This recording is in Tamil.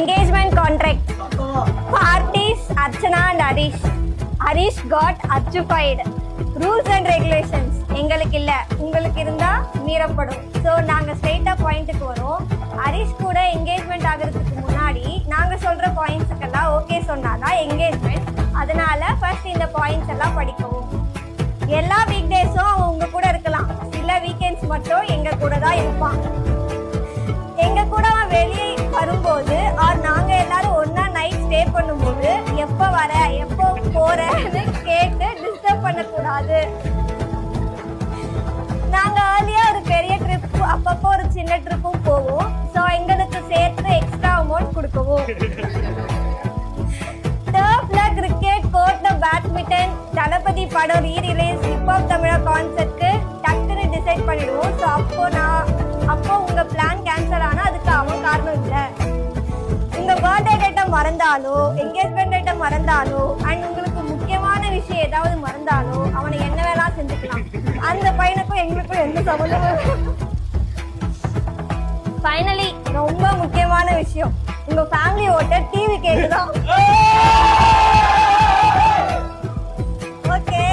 engagement contract. Parties archana and harish. Harish got archified rules and regulations. எங்களுக்கு இல்ல. உங்களுக்கு இருந்தா மீறப்படும். ஸோ நாங்க ஸ்ட்ரெயிட்டாக பாயிண்ட்டுக்கு வரோம். ஹரிஷ் கூட என்கேஜ்மெண்ட் ஆகிறதுக்கு முன்னாடி நாங்க சொல்ற பாயிண்ட்ஸுக்கெல்லாம் ஓகே சொன்னாதான் என்கேஜ்மெண்ட் அதனால ஃபர்ஸ்ட் இந்த பாயிண்ட்ஸ் எல்லாம் படிக்கவும். எல்லா வீக் டேஸும் அவங்க உங்க கூட இருக்கலாம். சில வீக்கெண்ட்ஸ் மட்டும் எங்க கூட தான் இருப்பான் எங்க கூட வெளியே வரும்போது பண்ணக்கூடாது. நாங்க ஏர்லியா ஒரு பெரிய ட்ரிப் அப்பப்போ ஒரு சின்ன ட்ரிப்பும் போவோம். ஸோ எங்களுக்கு சேர்த்து எக்ஸ்ட்ரா அமௌண்ட் கொடுக்கவும். டர்ஃப்ல கிரிக்கெட் கோர்ட்ல பேட்மிண்டன் தளபதி படம் ரீ ரிலீஸ் ஹிப்ஹாப் தமிழா கான்சர்ட்க்கு டக்குன்னு டிசைட் பண்ணிடுவோம். ஸோ அப்போ நான் அப்போ உங்க பிளான் கேன்சல் ஆனா அதுக்கு அவன் காரணம் இல்லை. உங்க பர்த்டே டேட்டை மறந்தாலோ என்கேஜ்மெண்ட் டேட்டை மறந்தாலோ அண்ட் உங்களுக்கு முக்கியமான விஷயம் ஏதாவது மறந்தாலோ அவனை என்ன வேணா செஞ்சுக்கலாம். அந்த பையனுக்கும் எங்களுக்கும் எந்த சம்மந்தமும் ஃபைனலி ரொம்ப முக்கியமான விஷயம். உங்க ஃபேமிலி ஓட்ட டிவி கேக்குதான் ஓகே